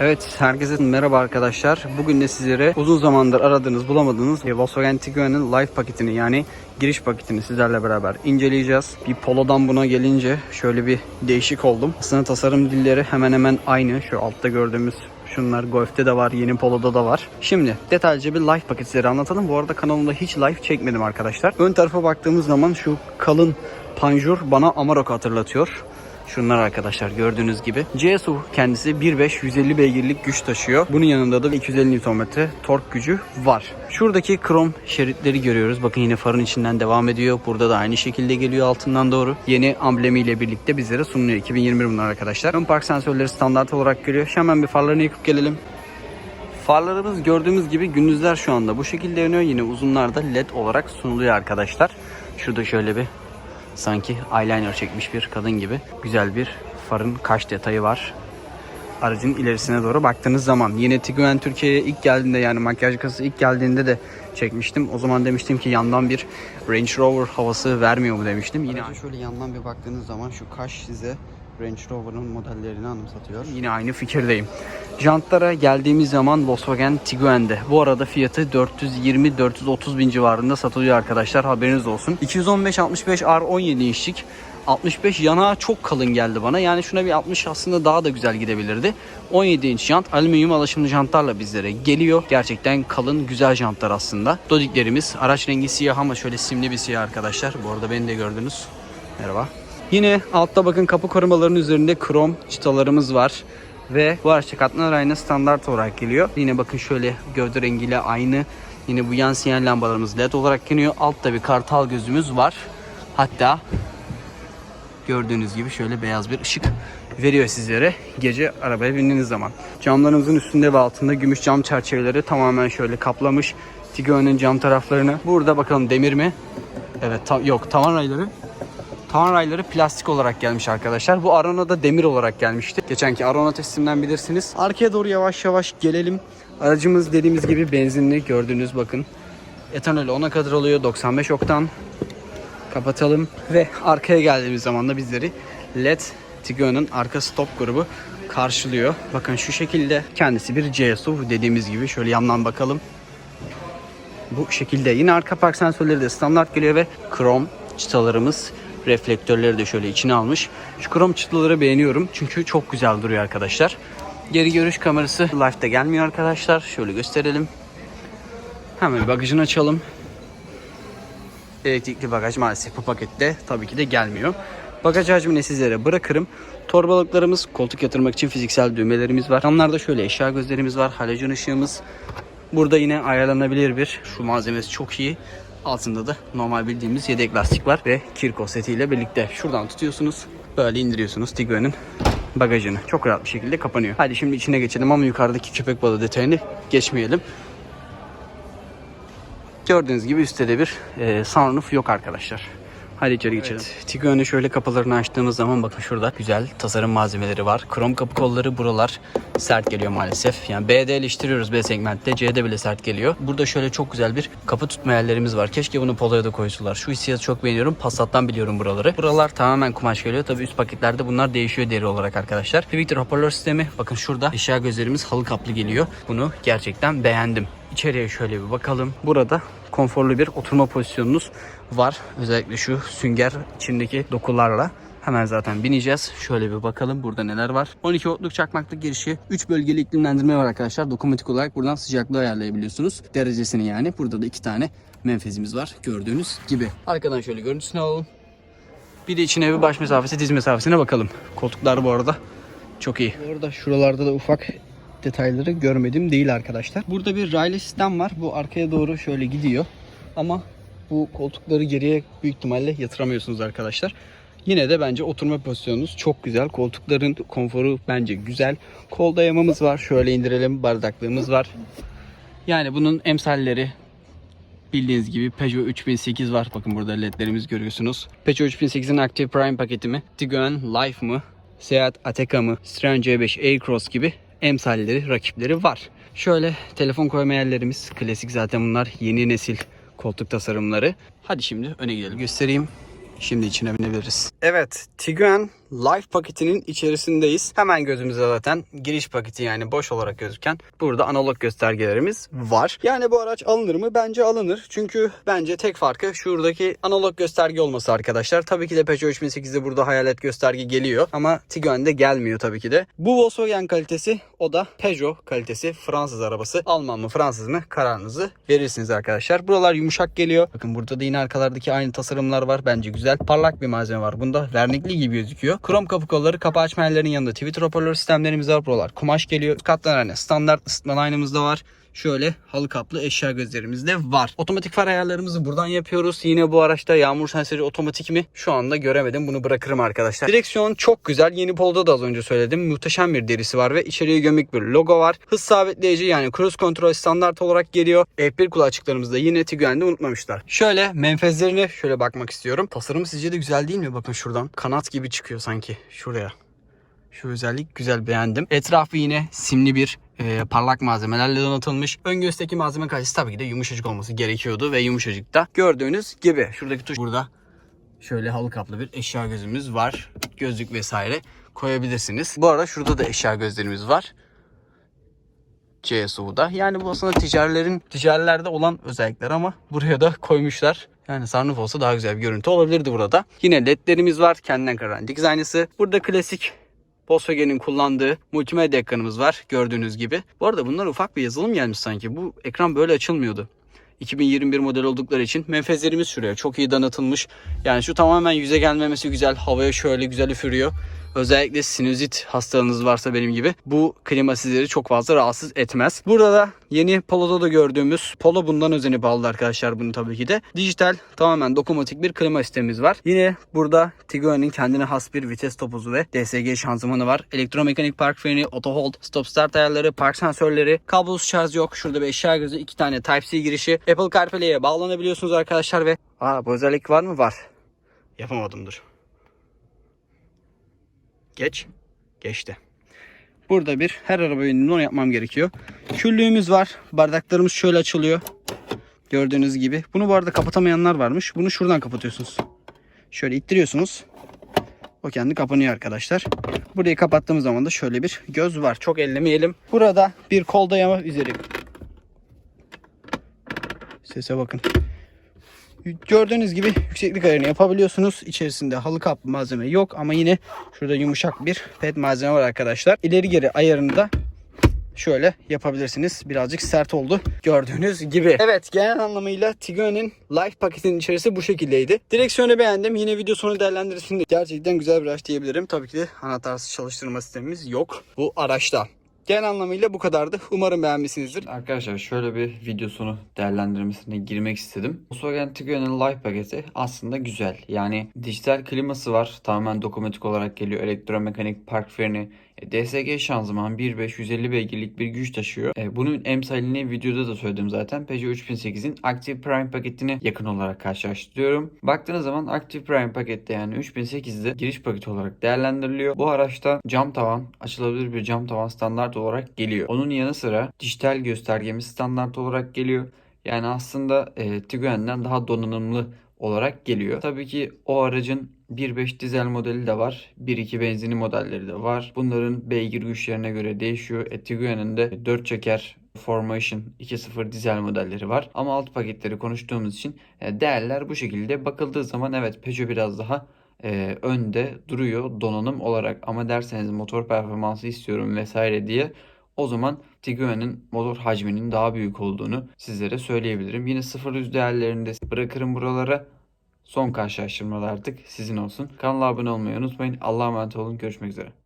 Evet, herkese merhaba arkadaşlar. Bugün de sizlere uzun zamandır aradığınız, bulamadığınız Volkswagen Tiguan'ın Life paketini yani giriş paketini sizlerle beraber inceleyeceğiz. Bir Polo'dan buna gelince şöyle bir değişik oldum. Aslında tasarım dilleri hemen hemen aynı. Şu altta gördüğümüz Şunlar Golf'te de var, yeni Polo'da da var. Şimdi detaylıca bir Life paketleri anlatalım. Bu arada kanalımda hiç Life çekmedim arkadaşlar. Ön tarafa baktığımız zaman şu kalın panjur bana Amarok hatırlatıyor. Şunlar arkadaşlar gördüğünüz gibi. CSU kendisi 1.5 150 beygirlik güç taşıyor. Bunun yanında da 250 Nm tork gücü var. Şuradaki krom şeritleri görüyoruz. Bakın yine farın içinden devam ediyor. Burada da aynı şekilde geliyor altından doğru. Yeni amblemiyle birlikte bizlere sunuluyor. 2021 bunlar arkadaşlar. Ön park sensörleri standart olarak geliyor. Hemen bir farlarını yıkıp gelelim. Farlarımız gördüğümüz gibi gündüzler şu anda bu şekilde yanıyor. Yine uzunlarda led olarak sunuluyor arkadaşlar. Şurada şöyle bir sanki eyeliner çekmiş bir kadın gibi güzel bir farın kaş detayı var. Aracın ilerisine doğru baktığınız zaman yine Tiguan Türkiye'ye ilk geldiğinde yani makyaj kasası ilk geldiğinde de çekmiştim. O zaman demiştim ki yandan bir Range Rover havası vermiyor mu demiştim. Yine şöyle yandan bir baktığınız zaman şu kaş size Range Rover'ın modellerini anımsatıyor. Yine aynı fikirdeyim. Jantlara geldiğimiz zaman Volkswagen Tiguan'de. Bu arada fiyatı 420-430 bin civarında satılıyor arkadaşlar haberiniz olsun. 215-65 R17 inçlik 65 yanağı çok kalın geldi bana. Yani şuna bir 60 aslında daha da güzel gidebilirdi. 17 inç jant alüminyum alaşımlı jantlarla bizlere geliyor. Gerçekten kalın güzel jantlar aslında. Dodiklerimiz araç rengi siyah ama şöyle simli bir siyah arkadaşlar. Bu arada beni de gördünüz. Merhaba. Yine altta bakın kapı korumalarının üzerinde krom çıtalarımız var. Ve bu araçta katlanır ayna standart olarak geliyor. Yine bakın şöyle gövde rengiyle aynı. Yine bu yan lambalarımız led olarak geliyor. Altta bir kartal gözümüz var. Hatta gördüğünüz gibi şöyle beyaz bir ışık veriyor sizlere gece arabaya bindiğiniz zaman. Camlarımızın üstünde ve altında gümüş cam çerçeveleri tamamen şöyle kaplamış. Tiguan'ın cam taraflarını. Burada bakalım demir mi? Evet ta- yok tavan rayları. Tavan rayları plastik olarak gelmiş arkadaşlar. Bu Arona da demir olarak gelmişti. Geçenki Arona testimden bilirsiniz. Arkaya doğru yavaş yavaş gelelim. Aracımız dediğimiz gibi benzinli gördüğünüz bakın. Etanol 10'a kadar oluyor 95 oktan kapatalım ve arkaya geldiğimiz zaman da bizleri LED Tiguan'ın arka stop grubu karşılıyor. Bakın şu şekilde kendisi bir CSUV dediğimiz gibi şöyle yandan bakalım. Bu şekilde yine arka park sensörleri de standart geliyor ve krom çıtalarımız reflektörleri de şöyle içine almış. Şu krom çıtaları beğeniyorum çünkü çok güzel duruyor arkadaşlar. Geri görüş kamerası Life'da gelmiyor arkadaşlar. Şöyle gösterelim. Hemen bagajını açalım. Elektrikli bagaj maalesef bu pakette tabii ki de gelmiyor. Bagaj hacmini sizlere bırakırım. Torbalıklarımız, koltuk yatırmak için fiziksel düğmelerimiz var. Yanlarda şöyle eşya gözlerimiz var. Halojen ışığımız. Burada yine ayarlanabilir bir şu malzemesi çok iyi. Altında da normal bildiğimiz yedek lastik var ve Kirko setiyle birlikte şuradan tutuyorsunuz. Böyle indiriyorsunuz Tiguan'ın bagajını. Çok rahat bir şekilde kapanıyor. Hadi şimdi içine geçelim ama yukarıdaki köpek balığı detayını geçmeyelim. Gördüğünüz gibi üstte de bir e, sunroof yok arkadaşlar. Hadi içeri geçelim. Evet, Tiguan'ın şöyle kapılarını açtığımız zaman bakın şurada güzel tasarım malzemeleri var. Krom kapı kolları buralar sert geliyor maalesef. Yani B'de eleştiriyoruz B segmentte. C'de bile sert geliyor. Burada şöyle çok güzel bir kapı tutma yerlerimiz var. Keşke bunu Polo'ya da koysalar. Şu hissiyatı çok beğeniyorum. Passat'tan biliyorum buraları. Buralar tamamen kumaş geliyor. Tabii üst paketlerde bunlar değişiyor deri olarak arkadaşlar. Twitter hoparlör sistemi. Bakın şurada eşya gözlerimiz halı kaplı geliyor. Bunu gerçekten beğendim. İçeriye şöyle bir bakalım. Burada konforlu bir oturma pozisyonunuz var. Özellikle şu sünger içindeki dokularla. Hemen zaten bineceğiz. Şöyle bir bakalım burada neler var. 12 voltluk çakmaklık girişi. 3 bölgeli iklimlendirme var arkadaşlar. Dokunmatik olarak buradan sıcaklığı ayarlayabiliyorsunuz. Derecesini yani. Burada da iki tane menfezimiz var. Gördüğünüz gibi. Arkadan şöyle görüntüsünü alalım. Bir de içine bir baş mesafesi diz mesafesine bakalım. Koltuklar bu arada çok iyi. Bu şuralarda da ufak detayları görmedim değil arkadaşlar. Burada bir raylı sistem var. Bu arkaya doğru şöyle gidiyor. Ama bu koltukları geriye büyük ihtimalle yatıramıyorsunuz arkadaşlar. Yine de bence oturma pozisyonunuz çok güzel. Koltukların konforu bence güzel. Kol dayamamız var. Şöyle indirelim. Bardaklığımız var. Yani bunun emsalleri bildiğiniz gibi Peugeot 3008 var. Bakın burada ledlerimiz görüyorsunuz. Peugeot 3008'in Active Prime paketi mi? Tiguan Life mı? Seat Ateca mı? Citroen C5 Aircross gibi emsalleri, rakipleri var. Şöyle telefon koyma yerlerimiz klasik zaten bunlar yeni nesil koltuk tasarımları. Hadi şimdi öne gidelim göstereyim. Şimdi içine binebiliriz. Evet Tiguan Life paketinin içerisindeyiz. Hemen gözümüze zaten giriş paketi yani boş olarak gözüken burada analog göstergelerimiz var. Yani bu araç alınır mı? Bence alınır. Çünkü bence tek farkı şuradaki analog gösterge olması arkadaşlar. Tabii ki de Peugeot 3008'de burada hayalet gösterge geliyor ama Tiguan'de gelmiyor tabii ki de. Bu Volkswagen kalitesi o da Peugeot kalitesi Fransız arabası. Alman mı Fransız mı kararınızı verirsiniz arkadaşlar. Buralar yumuşak geliyor. Bakın burada da yine arkalardaki aynı tasarımlar var. Bence güzel. Parlak bir malzeme var. Bunda vernikli gibi gözüküyor. Krom kapı kolları, kapı açma yanında Twitter hoparlör sistemlerimiz var. Buralar kumaş geliyor. Katlanır standart ısıtma line'ımız da var. Şöyle halı kaplı eşya gözlerimiz de var. Otomatik far ayarlarımızı buradan yapıyoruz. Yine bu araçta yağmur sensörü otomatik mi? Şu anda göremedim. Bunu bırakırım arkadaşlar. Direksiyon çok güzel. Yeni Polo'da da az önce söyledim. Muhteşem bir derisi var ve içeriye gömük bir logo var. Hız sabitleyici yani cruise kontrol standart olarak geliyor. F1 kulakçıklarımızı da yine Tiguan'de unutmamışlar. Şöyle menfezlerine şöyle bakmak istiyorum. Tasarım sizce de güzel değil mi? Bakın şuradan. Kanat gibi çıkıyor sanki. Şuraya. Şu özellik güzel beğendim. Etrafı yine simli bir e, parlak malzemelerle donatılmış. Ön göğüsteki malzeme kalitesi tabii ki de yumuşacık olması gerekiyordu ve yumuşacık da. Gördüğünüz gibi şuradaki tuş burada şöyle halı kaplı bir eşya gözümüz var. Gözlük vesaire koyabilirsiniz. Bu arada şurada da eşya gözlerimiz var. CSU'da. Yani bu aslında ticarilerin ticarilerde olan özellikler ama buraya da koymuşlar. Yani sunroof olsa daha güzel bir görüntü olabilirdi burada. Yine ledlerimiz var. Kendinden karan dikiz aynısı. Burada klasik Volkswagen'in kullandığı multimedya ekranımız var gördüğünüz gibi. Bu arada bunlar ufak bir yazılım gelmiş sanki. Bu ekran böyle açılmıyordu. 2021 model oldukları için menfezlerimiz şuraya çok iyi donatılmış. Yani şu tamamen yüze gelmemesi güzel. Havaya şöyle güzel üfürüyor. Özellikle sinüzit hastalığınız varsa benim gibi bu klima sizleri çok fazla rahatsız etmez. Burada da yeni Polo'da da gördüğümüz Polo bundan özenip aldı arkadaşlar bunu tabii ki de. Dijital tamamen dokunmatik bir klima sistemimiz var. Yine burada Tiguan'ın kendine has bir vites topuzu ve DSG şanzımanı var. Elektromekanik park freni, auto hold, stop start ayarları, park sensörleri, kablosuz şarj yok. Şurada bir eşya gözü, iki tane Type-C girişi. Apple CarPlay'e bağlanabiliyorsunuz arkadaşlar ve Aa bu özellik var mı? Var. Yapamadım dur. Geç. Geçti. Burada bir her araba bindiğimde onu yapmam gerekiyor. Küllüğümüz var. Bardaklarımız şöyle açılıyor. Gördüğünüz gibi. Bunu bu arada kapatamayanlar varmış. Bunu şuradan kapatıyorsunuz. Şöyle ittiriyorsunuz. O kendi kapanıyor arkadaşlar. Burayı kapattığımız zaman da şöyle bir göz var. Çok ellemeyelim. Burada bir kol dayama üzeri. Sese bakın. Gördüğünüz gibi yükseklik ayarını yapabiliyorsunuz. İçerisinde halı kaplı malzeme yok ama yine şurada yumuşak bir pet malzeme var arkadaşlar. İleri geri ayarını da şöyle yapabilirsiniz. Birazcık sert oldu gördüğünüz gibi. Evet genel anlamıyla Tiguan'ın Life paketinin içerisi bu şekildeydi. Direksiyonu beğendim. Yine video sonu değerlendirisinde gerçekten güzel bir araç diyebilirim. Tabii ki de anahtarsız çalıştırma sistemimiz yok bu araçta. Genel anlamıyla bu kadardı. Umarım beğenmişsinizdir. Arkadaşlar şöyle bir video sonu değerlendirmesine girmek istedim. Volkswagen Tiguan'ın Life paketi aslında güzel. Yani dijital kliması var. Tamamen dokunmatik olarak geliyor. Elektromekanik park freni, DSG şanzıman 1.5 150 beygirlik bir güç taşıyor. E, Bunun emsalini videoda da söyledim zaten. Peugeot 3008'in Active Prime paketine yakın olarak karşılaştırıyorum. Baktığınız zaman Active Prime pakette yani 3008'de giriş paketi olarak değerlendiriliyor. Bu araçta cam tavan, açılabilir bir cam tavan standart olarak geliyor. Onun yanı sıra dijital göstergemiz standart olarak geliyor. Yani aslında e, Tiguan'dan daha donanımlı olarak geliyor. Tabii ki o aracın 1.5 dizel modeli de var. 1.2 benzinli modelleri de var. Bunların beygir güçlerine göre değişiyor. E, Tiguan'ın da 4 çeker Formation 2.0 dizel modelleri var. Ama alt paketleri konuştuğumuz için e, değerler bu şekilde. Bakıldığı zaman evet Peugeot biraz daha e, önde duruyor donanım olarak. Ama derseniz motor performansı istiyorum vesaire diye o zaman Tiguan'ın motor hacminin daha büyük olduğunu sizlere söyleyebilirim. Yine 0-100 değerlerini de bırakırım buralara. Son karşılaştırmalar artık sizin olsun. Kanala abone olmayı unutmayın. Allah'a emanet olun. Görüşmek üzere.